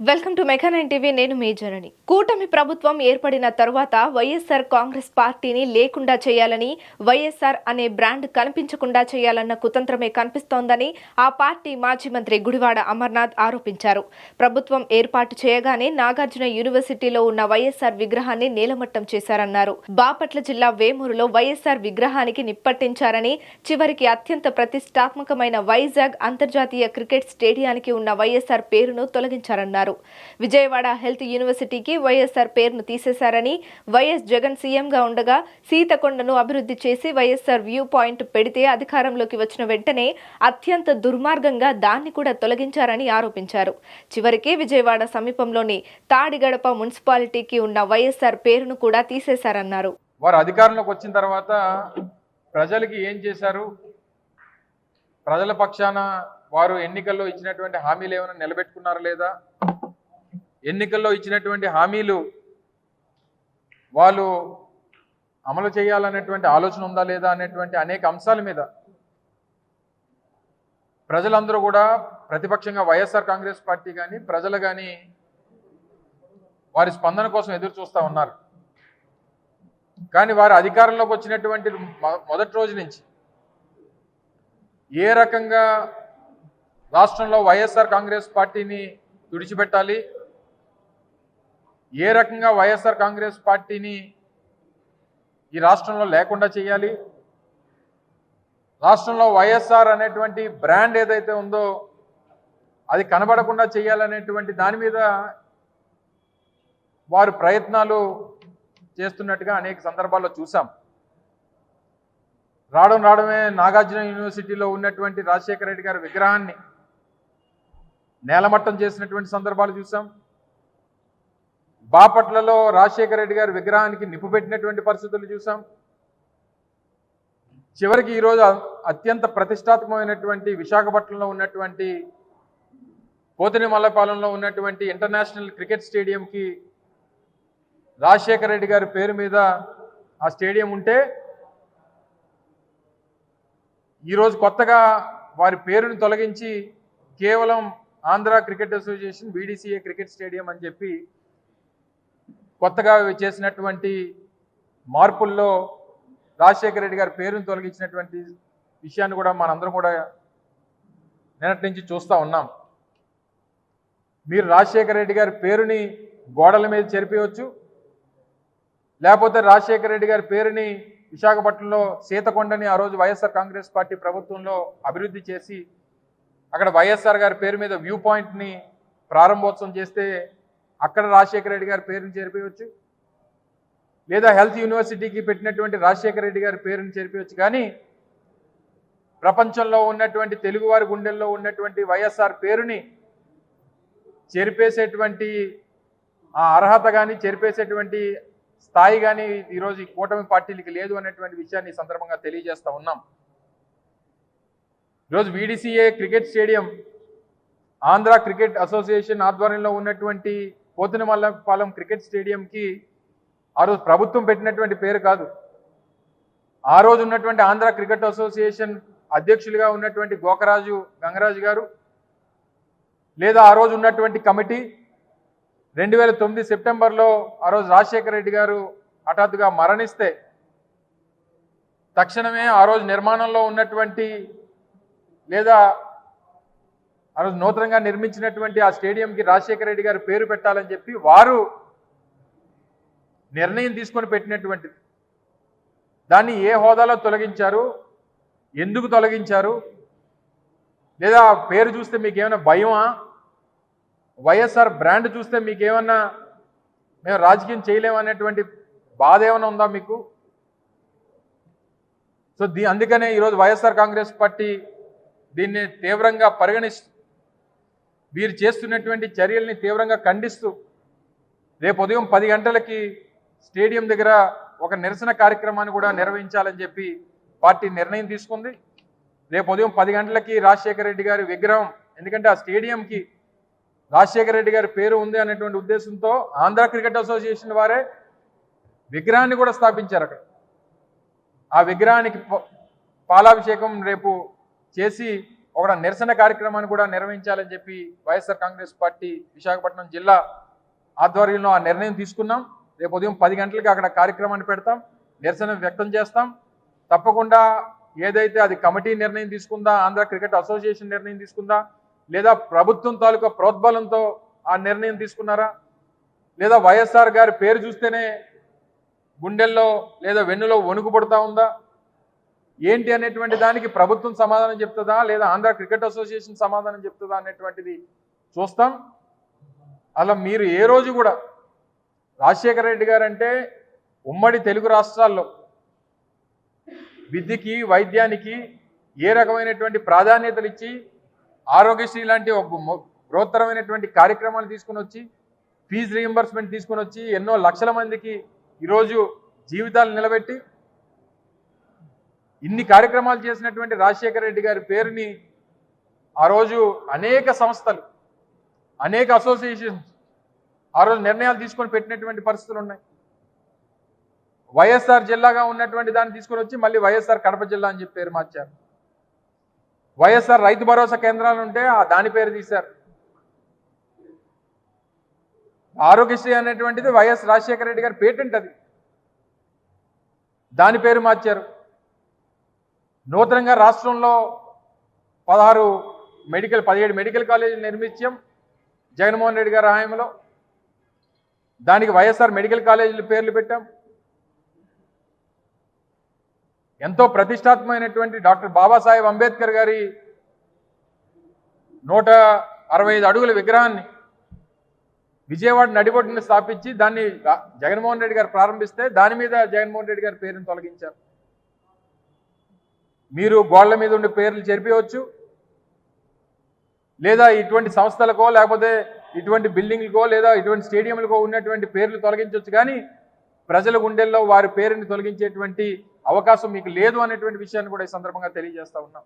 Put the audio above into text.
Welcome to మెకానైన్ TV నేను మీ జనని. కూటమి ప్రభుత్వం ఏర్పడిన తరువాత వైఎస్ఆర్ కాంగ్రెస్ పార్టీని లేకుండా చేయాలని వైఎస్ఆర్ అనే బ్రాండ్ కనిపించకుండా చేయాలన్న కుతంత్రమే కనిపిస్తోందని ఆ పార్టీ మాజీ మంత్రి గుడివాడ అమర్నాథ్ ఆరోపించారు. ప్రభుత్వం ఏర్పాటు చేయగానే నాగార్జున యూనివర్సిటీలో ఉన్న వైఎస్ఆర్ విగ్రహాన్ని నేలమట్టం చేశారన్నారు. బాపట్ల జిల్లా వేమూరులో వైఎస్ఆర్ విగ్రహానికి నిప్పట్టించారని చివరికి అత్యంత ప్రతిష్టాత్మకమైన వైజాగ్ అంతర్జాతీయ క్రికెట్ స్టేడియానికి ఉన్న వైఎస్ఆర్ పేరును తొలగించారన్నారు. విజయవాడ హెల్త్ యూనివర్సిటీకి వైఎస్ఆర్ పేరును తీసేశారని వైఎస్ జగన్ సీఎంగా ఉండగా సీతకొండను అభివృద్ధి చేసి వైఎస్ఆర్ వ్యూ పాయింట్ పెడితే అధికారంలోకి వచ్చిన వెంటనే అత్యంత దుర్మార్గంగా దాన్ని కూడా తొలగించారని ఆరోపించారు. చివరికి విజయవాడ సమీపంలోని తాడిగడప మున్సిపాలిటీకి ఉన్న వైఎస్ఆర్ పేరును కూడా తీసేశారన్నారు. వారు అధికారంలోకి వచ్చిన తర్వాత ప్రజలకి ఏం చేశారు? ప్రజల పక్షాన వారు ఎన్నికల్లో ఇచ్చినటువంటి హామీలు ఏమైనా నిలబెట్టుకున్నారా లేదా? ఎన్నికల్లో ఇచ్చినటువంటి హామీలు వాళ్ళు అమలు చేయాలనేటువంటి ఆలోచన ఉందా లేదా అనేటువంటి అనేక అంశాల మీద ప్రజలందరూ కూడా ప్రతిపక్షంగా వైఎస్ఆర్ కాంగ్రెస్ పార్టీ కానీ ప్రజలు కానీ వారి స్పందన కోసం ఎదురు చూస్తూ ఉన్నారు. కానీ వారు అధికారంలోకి వచ్చినటువంటి మొ- మొదటి రోజు నుంచి ఏ రకంగా రాష్ట్రంలో వైఎస్ఆర్ కాంగ్రెస్ పార్టీని తుడిచిపెట్టాలి ఏ రకంగా వైఎస్ఆర్ కాంగ్రెస్ పార్టీని ఈ రాష్ట్రంలో లేకుండా చేయాలి? రాష్ట్రంలో వైఎస్ఆర్ అనేటువంటి బ్రాండ్ ఏదైతే ఉందో అది కనబడకుండా చేయాలనేటువంటి దాని మీద వారు ప్రయత్నాలు చేస్తున్నట్టుగా అనేక సందర్భాల్లో చూసాం రావడం రావడమే నాగార్జున యూనివర్సిటీలో ఉన్నటువంటి రాజశేఖర రెడ్డి గారి విగ్రహాన్ని నేలమట్టం చేసినటువంటి సందర్భాలు చూసాం బాపట్లలో రాజశేఖర రెడ్డి గారి విగ్రహానికి నిప్పు పెట్టినటువంటి పరిస్థితులు చూసాం. చివరికి ఈరోజు అత్యంత ప్రతిష్టాత్మకమైనటువంటి విశాఖపట్నంలో ఉన్నటువంటి పోతిని మల్లపాలెంలో ఉన్నటువంటి ఇంటర్నేషనల్ క్రికెట్ స్టేడియంకి రాజశేఖర రెడ్డి గారి పేరు మీద ఆ స్టేడియం ఉంటే ఈరోజు కొత్తగా వారి పేరును తొలగించి కేవలం Andhra cricket association VDCA cricket stadium అని చెప్పి కొత్తగా చేసినటువంటి మార్పుల్లో రాజశేఖర రెడ్డి గారి పేరుని తొలగించినటువంటి విషయాన్ని కూడా మనందరం కూడా నిన్నటి నుంచి చూస్తూ ఉన్నాం. మీరు రాజశేఖర రెడ్డి గారి పేరుని గోడల మీద చెరిపేయవచ్చు లేకపోతే రాజశేఖర రెడ్డి గారి పేరుని విశాఖపట్నంలో సీతకొండని ఆ రోజు వైఎస్ఆర్ కాంగ్రెస్ పార్టీ ప్రభుత్వంలో అభివృద్ధి చేసి అక్కడ వైఎస్ఆర్ గారి పేరు మీద వ్యూ పాయింట్ని ప్రారంభోత్సవం చేస్తే అక్కడ రాజశేఖర రెడ్డి గారి పేరుని చేరిపోయవచ్చు లేదా హెల్త్ యూనివర్సిటీకి పెట్టినటువంటి రాజశేఖర రెడ్డి గారి పేరుని చేరిపోయవచ్చు కానీ ప్రపంచంలో ఉన్నటువంటి తెలుగువారి గుండెల్లో ఉన్నటువంటి వైఎస్ఆర్ పేరుని చెరిపేసేటువంటి ఆ అర్హత కానీ చెరిపేసేటువంటి స్థాయి కానీ ఈరోజు ఈ కూటమి పార్టీలకి లేదు అనేటువంటి విషయాన్ని సందర్భంగా తెలియజేస్తూ ఉన్నాం. ఈరోజు VDCA cricket stadium Andhra cricket association ఆధ్వర్యంలో ఉన్నటువంటి పోతినమల్లపాలెం క్రికెట్ స్టేడియంకి ఆ రోజు ప్రభుత్వం పెట్టినటువంటి పేరు కాదు. ఆ రోజు ఉన్నటువంటి ఆంధ్ర క్రికెట్ అసోసియేషన్ అధ్యక్షులుగా ఉన్నటువంటి గోకరాజు గంగరాజు గారు లేదా ఆ రోజు ఉన్నటువంటి కమిటీ రెండు వేల తొమ్మిది సెప్టెంబర్లో ఆ రోజు రాజశేఖర రెడ్డి గారు హఠాత్తుగా మరణిస్తే తక్షణమే ఆ రోజు నిర్మాణంలో ఉన్నటువంటి లేదా ఆ రోజు నూతనంగా నిర్మించినటువంటి ఆ స్టేడియంకి రాజశేఖర రెడ్డి గారు పేరు పెట్టాలని చెప్పి వారు నిర్ణయం తీసుకొని పెట్టినటువంటిది. దాన్ని ఏ హోదాలో తొలగించారు? ఎందుకు తొలగించారు? లేదా పేరు చూస్తే మీకు ఏమైనా భయమా? వైఎస్ఆర్ బ్రాండ్ చూస్తే మీకు ఏమన్నా మేము రాజకీయం చేయలేమనేటువంటి బాధ ఏమైనా ఉందా మీకు? సో దీ అందుకనే ఈరోజు వైఎస్ఆర్ కాంగ్రెస్ పార్టీ దీన్ని తీవ్రంగా పరిగణిస్తూ వీరు చేస్తున్నటువంటి చర్యల్ని తీవ్రంగా ఖండిస్తూ రేపు ఉదయం పది గంటలకి స్టేడియం దగ్గర ఒక నిరసన కార్యక్రమాన్ని కూడా నిర్వహించాలని చెప్పి పార్టీ నిర్ణయం తీసుకుంది. రేపు ఉదయం పది గంటలకి రాజశేఖర రెడ్డి గారి విగ్రహం ఎందుకంటే ఆ స్టేడియంకి రాజశేఖర రెడ్డి గారి పేరు ఉంది అనేటువంటి ఉద్దేశంతో ఆంధ్ర క్రికెట్ అసోసియేషన్ వారే విగ్రహాన్ని కూడా స్థాపించారు అక్కడ. ఆ విగ్రహానికి ప- పాలాభిషేకం రేపు చేసి ఒక నిరసన కార్యక్రమాన్ని కూడా నిర్వహించాలని చెప్పి వైఎస్ఆర్ కాంగ్రెస్ పార్టీ విశాఖపట్నం జిల్లా ఆధ్వర్యంలో ఆ నిర్ణయం తీసుకున్నాం. రేపు ఉదయం పది గంటలకి అక్కడ కార్యక్రమాన్ని పెడతాం. నిరసన వ్యక్తం చేస్తాం. తప్పకుండా ఏదైతే అది కమిటీ నిర్ణయం తీసుకుందా ఆంధ్ర క్రికెట్ అసోసియేషన్ నిర్ణయం తీసుకుందా లేదా ప్రభుత్వం తాలూకా ప్రోద్బలంతో ఆ నిర్ణయం తీసుకున్నారా లేదా వైఎస్ఆర్ గారి పేరు చూస్తేనే గుండెల్లో లేదా వెన్నులో వణుకు పడుతూ ఉందా ఏంటి అనేటువంటి దానికి ప్రభుత్వం సమాధానం చెప్తుందా? లేదా ఆంధ్ర క్రికెట్ అసోసియేషన్ సమాధానం చెప్తుందా అనేటువంటిది చూస్తాం. అలా మీరు ఏ రోజు కూడా రాజశేఖర రెడ్డి గారు అంటే ఉమ్మడి తెలుగు రాష్ట్రాల్లో విద్యకి వైద్యానికి ఏ రకమైనటువంటి ప్రాధాన్యతలు ఇచ్చి ఆరోగ్యశ్రీ లాంటి ఒక బృహత్తరమైనటువంటి కార్యక్రమాలు తీసుకుని వచ్చి ఫీజు రీఎంబర్స్మెంట్ తీసుకుని వచ్చి ఎన్నో లక్షల మందికి ఈరోజు జీవితాలు నిలబెట్టి ఇన్ని కార్యక్రమాలు చేసినటువంటి రాజశేఖర రెడ్డి గారి పేరుని ఆ రోజు అనేక సంస్థలు అనేక అసోసియేషన్స్ ఆ రోజు నిర్ణయాలు తీసుకొని పెట్టినటువంటి పరిస్థితులు ఉన్నాయి. వైఎస్ఆర్ జిల్లాగా ఉన్నటువంటి దాన్ని తీసుకొని వచ్చి మళ్ళీ వైఎస్ఆర్ కడప జిల్లా అని చెప్పి పేరు మార్చారు. వైఎస్ఆర్ రైతు భరోసా కేంద్రాలు ఉంటే ఆ దాని పేరు తీశారు. ఆరోగ్యశ్రీ అనేటువంటిది వైఎస్ రాజశేఖర రెడ్డి గారి పేటెంట్ అది. దాని పేరు మార్చారు. నూతనంగా రాష్ట్రంలో పదహారు మెడికల్ పదిహేడు మెడికల్ కాలేజీలు నిర్మించాం జగన్మోహన్ రెడ్డి గారి హయాంలో దానికి వైఎస్ఆర్ మెడికల్ కాలేజీలు పేర్లు పెట్టాం. ఎంతో ప్రతిష్టాత్మకమైనటువంటి డాక్టర్ బాబాసాహెబ్ అంబేద్కర్ గారి నూట అరవై ఐదు అడుగుల విగ్రహాన్ని విజయవాడ నడిబొడ్డుని స్థాపించి దాన్ని జగన్మోహన్ రెడ్డి గారు ప్రారంభిస్తే దాని మీద జగన్మోహన్ రెడ్డి గారి పేరును తొలగించారు. మీరు గోళ్ళ మీద ఉండే పేర్లు చెరిపేయవచ్చు. లేదా ఇటువంటి సంస్థలకో లేకపోతే ఇటువంటి బిల్డింగ్లకో లేదా ఇటువంటి స్టేడియంలకో ఉన్నటువంటి పేర్లు తొలగించవచ్చు. కానీ ప్రజల గుండెల్లో వారి పేరుని తొలగించేటువంటి అవకాశం మీకు లేదు అనేటువంటి విషయాన్ని కూడా ఈ సందర్భంగా తెలియజేస్తా ఉన్నాం.